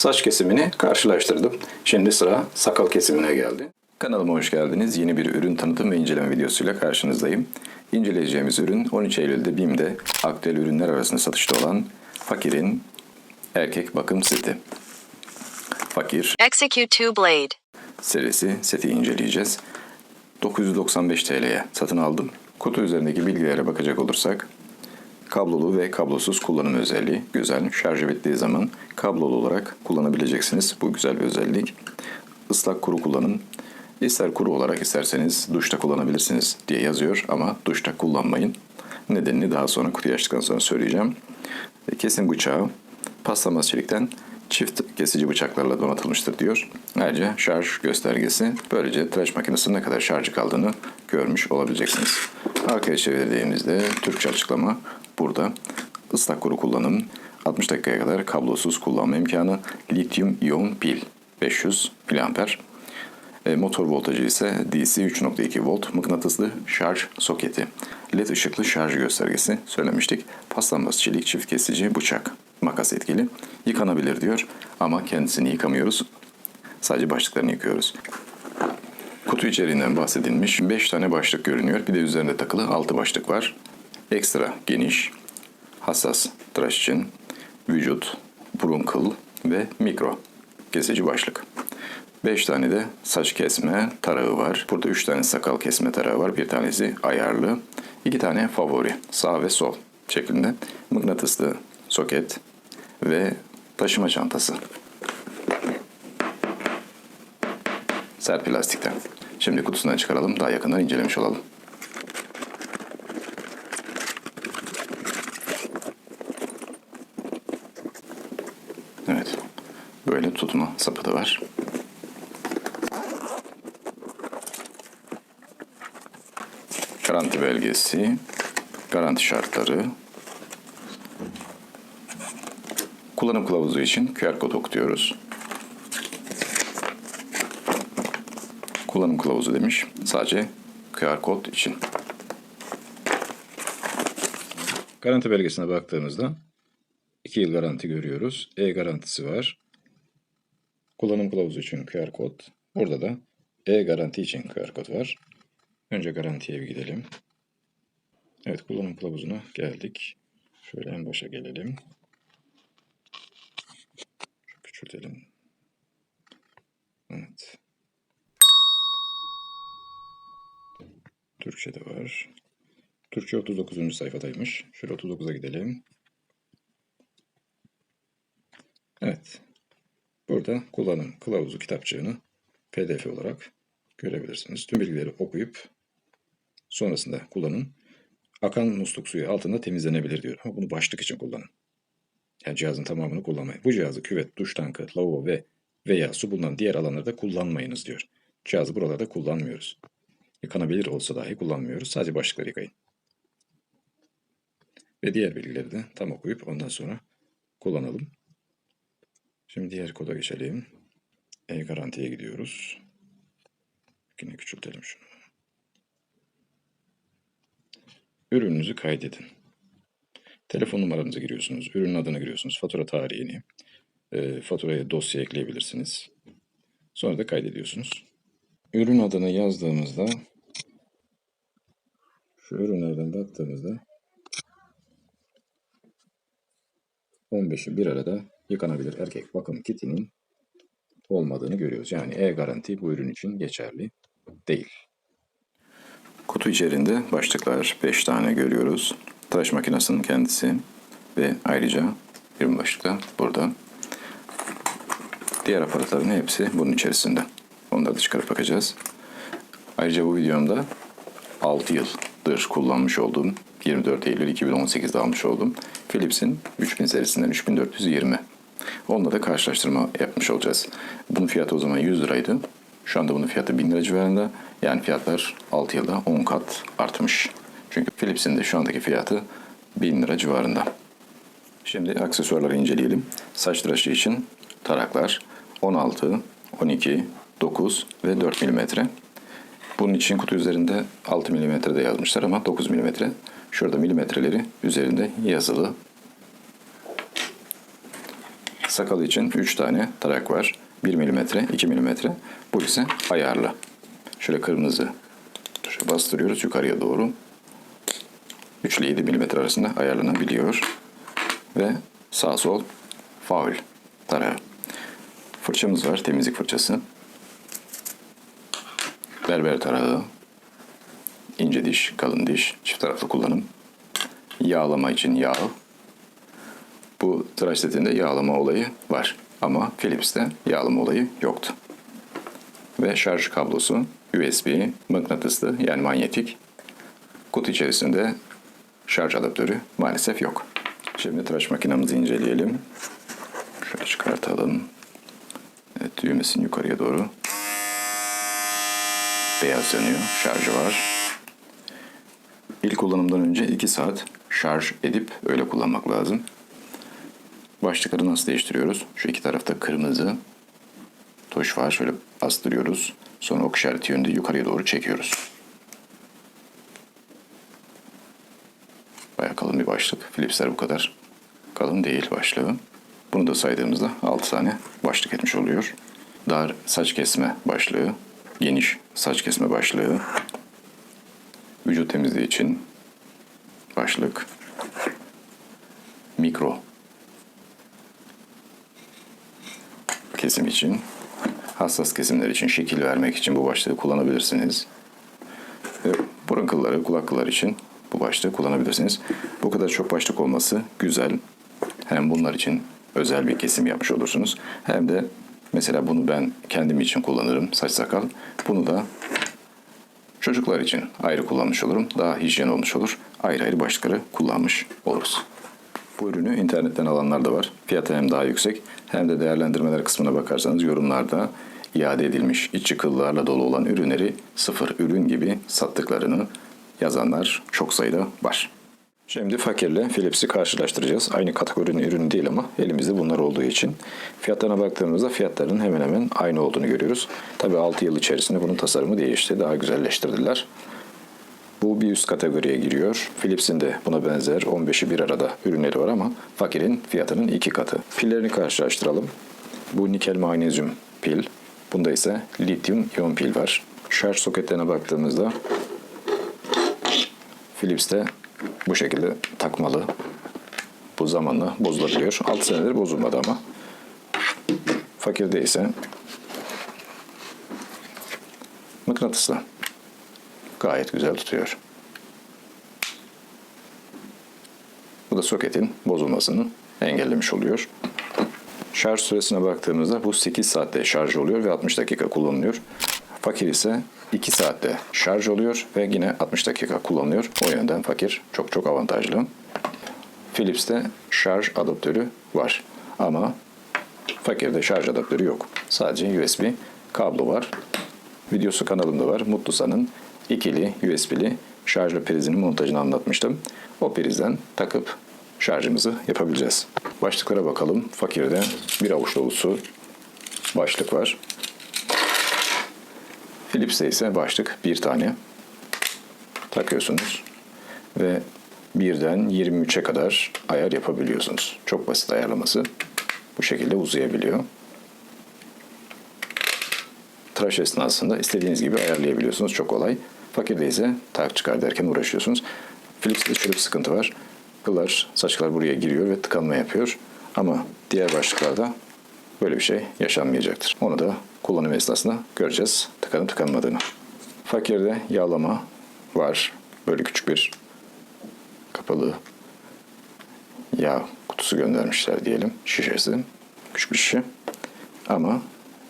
Saç kesimini karşılaştırdım. Şimdi sıra sakal kesimine geldi. Kanalıma hoş geldiniz. Yeni bir ürün tanıtım ve inceleme videosuyla karşınızdayım. İnceleyeceğimiz ürün 13 Eylül'de BİM'de aktüel ürünler arasında satışta olan Fakir'in erkek bakım seti. Fakir Execute 2 blade. serisi seti inceleyeceğiz. 995 TL'ye satın aldım. Kutu üzerindeki bilgilere bakacak olursak kablolu ve kablosuz kullanım özelliği güzel. Şarjı bittiği zaman kablolu olarak kullanabileceksiniz. Bu güzel bir özellik. Islak kuru kullanım. İster kuru olarak isterseniz duşta kullanabilirsiniz diye yazıyor ama duşta kullanmayın. Nedenini daha sonra kutuyu açtıktan sonra söyleyeceğim. Kesim bıçağı paslanmaz çelikten çift kesici bıçaklarla donatılmıştır diyor. Ayrıca şarj göstergesi. Böylece tıraş makinesinin ne kadar şarjı kaldığını görmüş olabileceksiniz. Arkaya çevirdiğimizde Türkçe açıklama burada. Islak kuru kullanım, 60 dakikaya kadar kablosuz kullanma imkanı, lityum iyon pil 500 mAh. E, motor voltajı ise DC 3.2 volt mıknatıslı şarj soketi. LED ışıklı şarj göstergesi söylemiştik. Paslanmaz çelik çift kesici bıçak. Makas etkili. Yıkanabilir diyor ama kendisini yıkamıyoruz. Sadece başlıklarını yıkıyoruz. Kutu içeriğinden bahsedilmiş 5 tane başlık görünüyor. Bir de üzerinde takılı 6 başlık var. Ekstra geniş, hassas tıraş için, vücut, burun kıl ve mikro kesici başlık. 5 tane de saç kesme tarağı var. Burada 3 tane sakal kesme tarağı var. Bir tanesi ayarlı. 2 tane favori sağ ve sol şeklinde. Mıknatıslı soket ve taşıma çantası. Sert plastikten. Şimdi kutusundan çıkaralım. Daha yakından incelemiş olalım. Evet. Böyle tutma sapı da var. Garanti belgesi, garanti şartları, kullanım kılavuzu için QR kod okutuyoruz. Kullanım kılavuzu demiş. Sadece QR kod için. Garanti belgesine baktığımızda 2 yıl garanti görüyoruz. E-garantisi var. Kullanım kılavuzu için QR kod. Burada da e-garanti için QR kod var. Önce garantiye bir gidelim. Evet kullanım kılavuzuna geldik. Şöyle en başa gelelim. Şu küçültelim. Evet. Türkçe de var. Türkçe 39. sayfadaymış. Şöyle 39'a gidelim. Evet. Burada kullanım kılavuzu kitapçığını pdf olarak görebilirsiniz. Tüm bilgileri okuyup sonrasında kullanın. Akan musluk suyu altında temizlenebilir diyor. Ama bunu başlık için kullanın. Yani cihazın tamamını kullanmayın. Bu cihazı küvet, duş tankı, lavabo ve veya su bulunan diğer alanlarda kullanmayınız diyor. Cihazı buralarda kullanmıyoruz. Yıkanabilir olsa dahi kullanmıyoruz. Sadece başlıkları yıkayın. Ve diğer bilgileri de tam okuyup ondan sonra kullanalım. Şimdi diğer koda geçelim. E-garantiye gidiyoruz. Yine küçültelim şunu. Ürününüzü kaydedin. Telefon numaranızı giriyorsunuz, ürünün adını giriyorsunuz, fatura tarihini, e, faturaya dosya ekleyebilirsiniz. Sonra da kaydediyorsunuz. Ürün adını yazdığımızda şu ürünlerden baktığımızda 15'i bir arada yıkanabilir erkek bakım kitinin olmadığını görüyoruz. Yani e-garanti bu ürün için geçerli değil. Kutu içerisinde başlıklar 5 tane görüyoruz. Tıraş makinesinin kendisi ve ayrıca bir başlık da burada. Diğer aparatların hepsi bunun içerisinde. Onları da çıkarıp bakacağız. Ayrıca bu videomda 6 yıldır kullanmış olduğum 24 Eylül 2018'de almış olduğum Philips'in 3000 serisinden 3420. Onunla da karşılaştırma yapmış olacağız. Bunun fiyatı o zaman 100 liraydı. Şu anda bunun fiyatı 1000 lira civarında. Yani fiyatlar 6 yılda 10 kat artmış. Çünkü Philips'in de şu andaki fiyatı 1000 lira civarında. Şimdi aksesuarları inceleyelim. Saç tıraşı için taraklar 16, 12, 9 ve 4 mm. Bunun için kutu üzerinde 6 mm de yazmışlar ama 9 mm. Şurada milimetreleri üzerinde yazılı. Sakalı için 3 tane tarak var. 1 mm, 2 mm. Bu ise ayarlı. Şöyle kırmızı tuşa bastırıyoruz yukarıya doğru. 3 ile 7 mm arasında ayarlanabiliyor. Ve sağ sol faul tarağı. Fırçamız var, temizlik fırçası. Berber tarağı, ince diş, kalın diş, çift taraflı kullanım. Yağlama için yağ. Bu tıraş setinde yağlama olayı var. Ama Philips'te yağlama olayı yoktu. Ve şarj kablosu USB, mıknatıslı yani manyetik. Kutu içerisinde şarj adaptörü maalesef yok. Şimdi tıraş makinamızı inceleyelim. Şöyle çıkartalım. Evet düğmesini yukarıya doğru. Beyaz yanıyor. Şarjı var. İlk kullanımdan önce 2 saat şarj edip öyle kullanmak lazım. Başlıkları nasıl değiştiriyoruz? Şu iki tarafta kırmızı tuş var. Şöyle bastırıyoruz. Sonra ok işareti yönünde yukarıya doğru çekiyoruz. Bayağı kalın bir başlık. Philipsler bu kadar kalın değil başlığı. Bunu da saydığımızda 6 tane başlık etmiş oluyor. Dar saç kesme başlığı, geniş saç kesme başlığı, vücut temizliği için başlık, mikro kesim için, hassas kesimler için şekil vermek için bu başlığı kullanabilirsiniz. Ve burun kılları, kulak kılları için bu başlığı kullanabilirsiniz. Bu kadar çok başlık olması güzel. Hem bunlar için özel bir kesim yapmış olursunuz. Hem de mesela bunu ben kendim için kullanırım saç sakal. Bunu da çocuklar için ayrı kullanmış olurum. Daha hijyen olmuş olur. Ayrı ayrı başlıkları kullanmış oluruz. Bu ürünü internetten alanlar da var. Fiyatı hem daha yüksek hem de değerlendirmeler kısmına bakarsanız yorumlarda iade edilmiş iç çıkıllarla dolu olan ürünleri sıfır ürün gibi sattıklarını yazanlar çok sayıda var. Şimdi fakirle Philips'i karşılaştıracağız. Aynı kategorinin ürünü değil ama elimizde bunlar olduğu için. Fiyatlarına baktığımızda fiyatların hemen hemen aynı olduğunu görüyoruz. Tabi 6 yıl içerisinde bunun tasarımı değişti. Daha güzelleştirdiler. Bu bir üst kategoriye giriyor. Philips'in de buna benzer 15'i bir arada ürünleri var ama fakirin fiyatının iki katı. Pillerini karşılaştıralım. Bu nikel magnezyum pil. Bunda ise lityum iyon pil var. Şarj soketlerine baktığımızda Philips'te bu şekilde takmalı. Bu zamanla bozulabiliyor. 6 senedir bozulmadı ama. Fakirde ise mıknatıslı. Gayet güzel tutuyor. Bu da soketin bozulmasını engellemiş oluyor. Şarj süresine baktığımızda bu 8 saatte şarj oluyor ve 60 dakika kullanılıyor. Fakir ise 2 saatte şarj oluyor ve yine 60 dakika kullanılıyor. O yönden fakir çok çok avantajlı. Philips'te şarj adaptörü var ama fakirde şarj adaptörü yok. Sadece USB kablo var. Videosu kanalımda var. Mutlusa'nın ikili USB'li şarjlı prizinin montajını anlatmıştım. O prizden takıp şarjımızı yapabileceğiz. Başlıklara bakalım. Fakirde bir avuç dolusu başlık var. Philips'te ise başlık bir tane takıyorsunuz ve birden 23'e kadar ayar yapabiliyorsunuz. Çok basit ayarlaması. Bu şekilde uzayabiliyor. Tıraş esnasında istediğiniz gibi ayarlayabiliyorsunuz. Çok kolay. Fakirde ise tak çıkar derken uğraşıyorsunuz. Philips'te şöyle bir sıkıntı var. Kıllar, saçlar buraya giriyor ve tıkanma yapıyor. Ama diğer başlıklarda böyle bir şey yaşanmayacaktır. Onu da kullanım esnasında göreceğiz tıkanıp tıkanmadığını. Fakirde yağlama var. Böyle küçük bir kapalı yağ kutusu göndermişler diyelim. Şişesi. Küçük bir şişe. Ama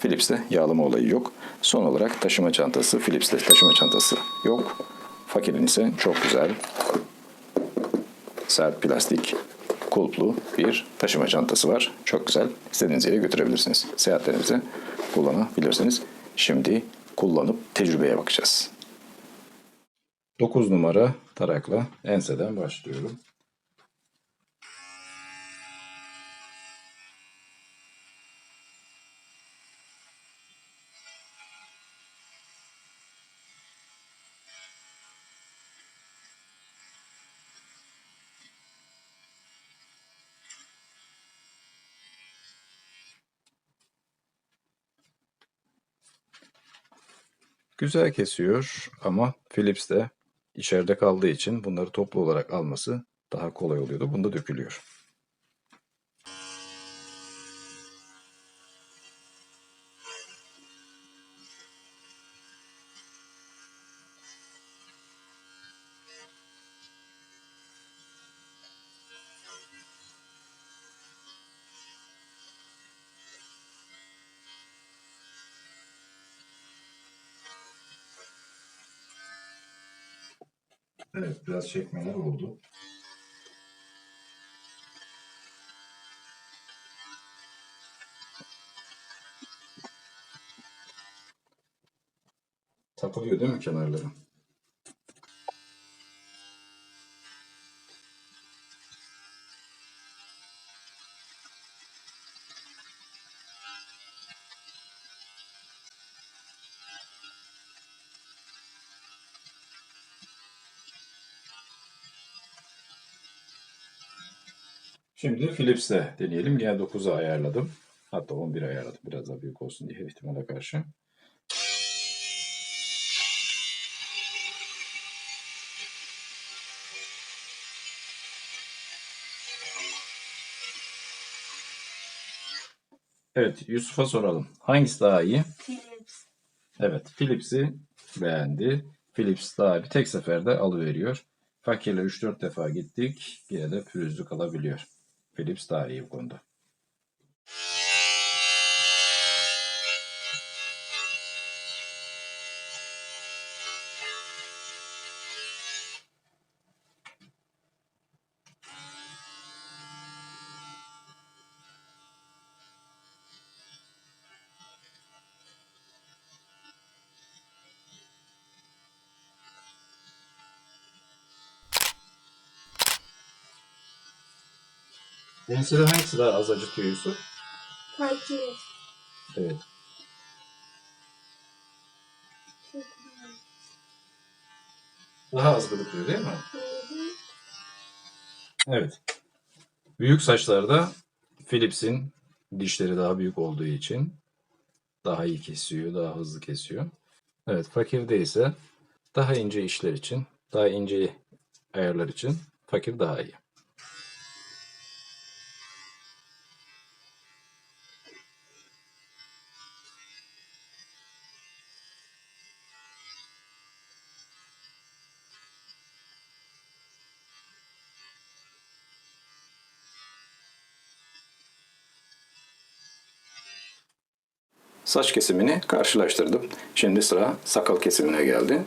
Philips'te yağlama olayı yok. Son olarak taşıma çantası. Philips'te taşıma çantası yok. Fakirin ise çok güzel sert plastik kulplu bir taşıma çantası var. Çok güzel. İstediğiniz yere götürebilirsiniz. Seyahatlerinize kullanabilirsiniz. Şimdi kullanıp tecrübeye bakacağız. 9 numara tarakla enseden başlıyorum. Güzel kesiyor ama Philips de içeride kaldığı için bunları toplu olarak alması daha kolay oluyordu. Bunda dökülüyor. Evet, biraz çekmeler oldu. Takılıyor değil mi kenarları? Şimdi Philips'te deneyelim. Gene 9'a ayarladım. Hatta 11 ayarladım. Biraz daha büyük olsun diye ihtimale karşı. Evet, Yusuf'a soralım. Hangisi daha iyi? Philips. Evet, Philips'i beğendi. Philips daha bir tek seferde alıveriyor. Fakirle 3-4 defa gittik. Yine de pürüzlü kalabiliyor. Philips daha iyi bu Ensede hangisi daha az acıtıyor Yusuf? Fakir. Evet. Daha az gıdıklıyor değil mi? Evet. Büyük saçlarda Philips'in dişleri daha büyük olduğu için daha iyi kesiyor, daha hızlı kesiyor. Evet, fakirde ise daha ince işler için, daha ince ayarlar için fakir daha iyi. Saç kesimini karşılaştırdım. Şimdi sıra sakal kesimine geldi.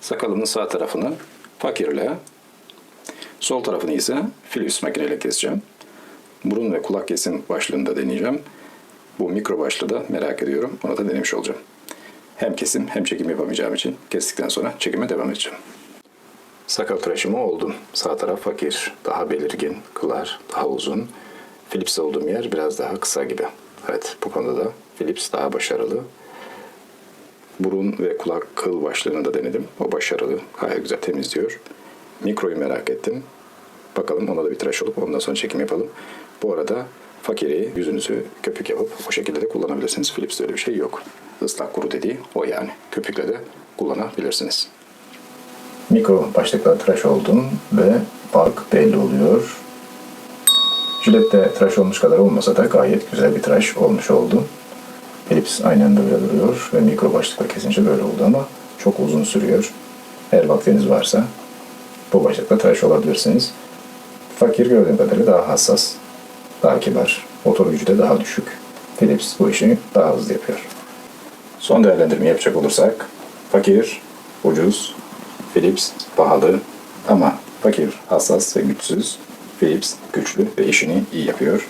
Sakalımın sağ tarafını fakirle, sol tarafını ise Philips makineyle keseceğim. Burun ve kulak kesim başlığını da deneyeceğim. Bu mikro başlığı da merak ediyorum. Onu da denemiş olacağım. Hem kesim hem çekim yapamayacağım için kestikten sonra çekime devam edeceğim. Sakal tıraşımı oldum. Sağ taraf fakir, daha belirgin, kılar, daha uzun. Philips olduğum yer biraz daha kısa gibi. Evet, bu konuda da Philips daha başarılı. Burun ve kulak kıl başlığını da denedim. O başarılı, gayet güzel temizliyor. Mikroyu merak ettim. Bakalım ona da bir tıraş olup ondan sonra çekim yapalım. Bu arada fakiri yüzünüzü köpük yapıp o şekilde de kullanabilirsiniz. Philips'te öyle bir şey yok. Islak kuru dediği o yani. Köpükle de kullanabilirsiniz. Mikro başlıkla tıraş oldum ve fark belli oluyor. Jilette tıraş olmuş kadar olmasa da gayet güzel bir tıraş olmuş oldu. Philips aynen böyle duruyor ve mikro başlıkla kesince böyle oldu ama çok uzun sürüyor. Eğer vaktiniz varsa bu başlıkla tıraş olabilirsiniz. Fakir gördüğüm kadarıyla daha hassas, daha kibar, motor gücü de daha düşük. Philips bu işi daha hızlı yapıyor. Son değerlendirme yapacak olursak, fakir ucuz, Philips pahalı ama fakir hassas ve güçsüz, Philips güçlü ve işini iyi yapıyor.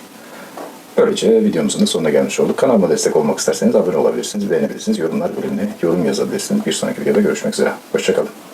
Böylece videomuzun da sonuna gelmiş olduk. Kanalıma destek olmak isterseniz abone olabilirsiniz, beğenebilirsiniz, yorumlar bölümüne yorum yazabilirsiniz. Bir sonraki videoda görüşmek üzere. Hoşçakalın.